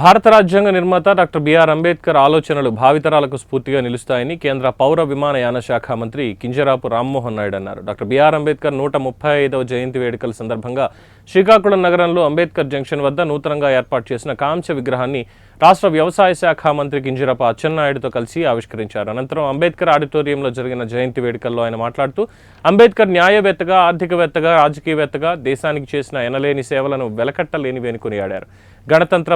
భారత రాజ్యాంగ నిర్మాత డాక్టర్ బిఆర్ అంబేద్కర్ ఆలోచనలు భావితరాలకు స్ఫూర్తిగా నిలుస్తాయని కేంద్ర పౌర విమానయాన శాఖ మంత్రి కింజరాపు రామ్మోహన్ నాయుడు అన్నారు. డాక్టర్ బిఆర్ అంబేద్కర్ నూట ముప్పై ఐదవ జయంతి వేడుకల సందర్భంగా శ్రీకాకుళం నగరంలో అంబేద్కర్ జంక్షన్ వద్ద నూతనంగా ఏర్పాటు చేసిన కాంస్య విగ్రహాన్ని రాష్ట్ర వ్యవసాయ శాఖ మంత్రి కింజరాపు అచ్చెన్నాయుడుతో కలిసి ఆవిష్కరించారు. అనంతరం అంబేద్కర్ ఆడిటోరియంలో జరిగిన జయంతి వేడుకల్లో ఆయన మాట్లాడుతూ అంబేద్కర్ న్యాయవేత్తగా ఆర్థికవేత్తగా రాజకీయవేత్తగా దేశానికి చేసిన ఎనలేని సేవలను వెలకట్టలేనివేని కొనియాడారు. గణతంత్ర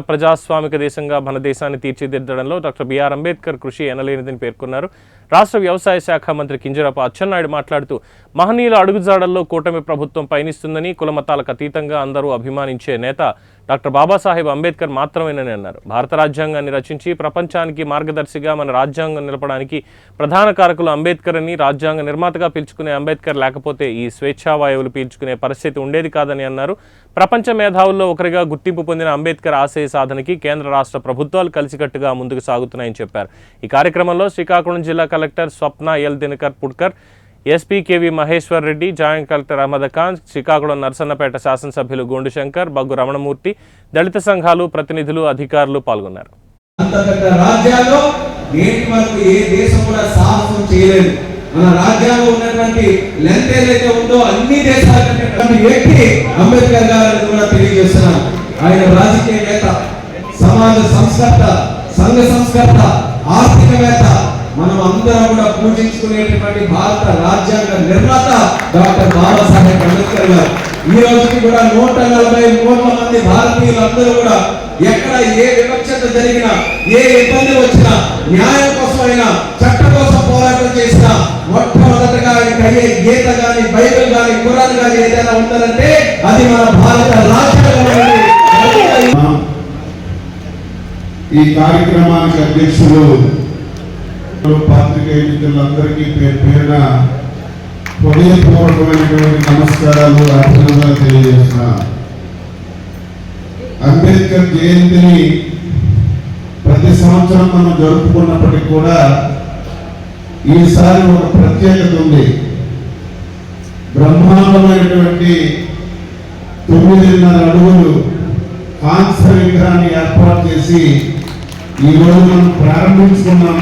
ప్రజాస్వామిక దేశంగా మన దేశాన్ని తీర్చిదిద్దడంలో డాక్టర్ బిఆర్ అంబేద్కర్ కృషి ఎనలేనిదని పేర్కొన్నారు. రాష్ట్ర వ్యవసాయ శాఖ మంత్రి కింజరాపు అచ్చెన్నాయుడు మాట్లాడుతూ మహనీయుల అడుగుజాడల్లో కూటమి ప్రభుత్వం పయనిస్తుందని కులమతాలకు అతీతంగా అందరూ అభిమానించే నేత డాక్టర్ బాబాసాహెబ్ అంబేద్కర్ మాత్రమేనని అన్నారు. భారత రాజ్యాంగాన్ని రచించి ప్రపంచానికి మార్గదర్శిగా మన రాజ్యాంగం నిలపడానికి ప్రధాన కారకులు అంబేద్కర్ అని రాజ్యాంగ నిర్మాతగా పిలుచుకునే అంబేద్కర్ లేకపోతే ఈ స్వేచ్ఛావాయువులు పీల్చుకునే పరిస్థితి ఉండేది కాదని అన్నారు. ప్రపంచ మేధావుల్లో ఒకరిగా గుర్తింపు పొందిన అంబేద్కర్ ఆశయ సాధనకి కేంద్ర రాష్ట్ర ప్రభుత్వాలు కలిసికట్టుగా ముందుకు సాగుతున్నాయని చెప్పారు. ఈ కార్యక్రమంలో శ్రీకాకుళం జిల్లా collector Swapna L Dinakar Pudkar SP KV Maheshwar Reddy joint collector Ahmed Khan Srikakulam Narasannapeta శాసనసభ్యులు గోండు శంకర్ బగ్గు రమణమూర్తి దళిత సంఘాలు ప్రతినిధులు అధికారులు పాల్గొన్నారు. రాజ్యాల్లో నేటి వరకు ఏ దేశం కూడా సాహసం చేయలేదు. మన రాజ్యాంగం ఉన్నటువంటి లెంత్ ఏదైతే ఉందో అన్ని దేశాల కంటే వ్యక్తి అంబేద్కర్ గారు కూడా తెలియజేస్తున్నారు ఆయన రాజకీయ నేత. సమాజ సంస్కర్త సంఘ సంస్కర్త ఆర్థికవేత్త మనం అందరం కూడా పూజించుకునేటువంటి భారత రాజ్యాంగ నిర్మాత డాక్టర్ బాబాసాహెబ్ అంబేద్కర్ గారు. ఈ రోజుకి కూడా నూట నలభై కోట్ల మంది భారతీయులందరూ కూడా ఎక్కడ ఏ వివక్షత జరిగినా ఏ ఇబ్బంది వచ్చినా న్యాయం కోసమైనా చట్ట కోసం పోరాటం చేసినా మొట్టమొదటగా ఆయనకి అయ్యే గీత కానీ బైబిల్ గాని కురాన్ కానీ ఏదైనా ఉందంటే అది మన భారత రాజ్యాంగం ఈ కార్యక్రమానికి అధ్యక్షులు పాత్రికేయ మిత్రులందరికీ పేరు పేరున హృదయపూర్వకమైనటువంటి నమస్కారాలు అభినందనలు తెలియజేస్తున్నా. అంబేద్కర్ జయంతిని ప్రతి సంవత్సరం మనం జరుపుకున్నప్పటికీ కూడా ఈసారి ఒక ప్రత్యేకత ఉంది. బ్రహ్మాండమైనటువంటి తొమ్మిదిన్నర అడుగులు కాంస్య విగ్రహాన్ని ఏర్పాటు చేసి ఈరోజు మనం ప్రారంభించుకున్నాం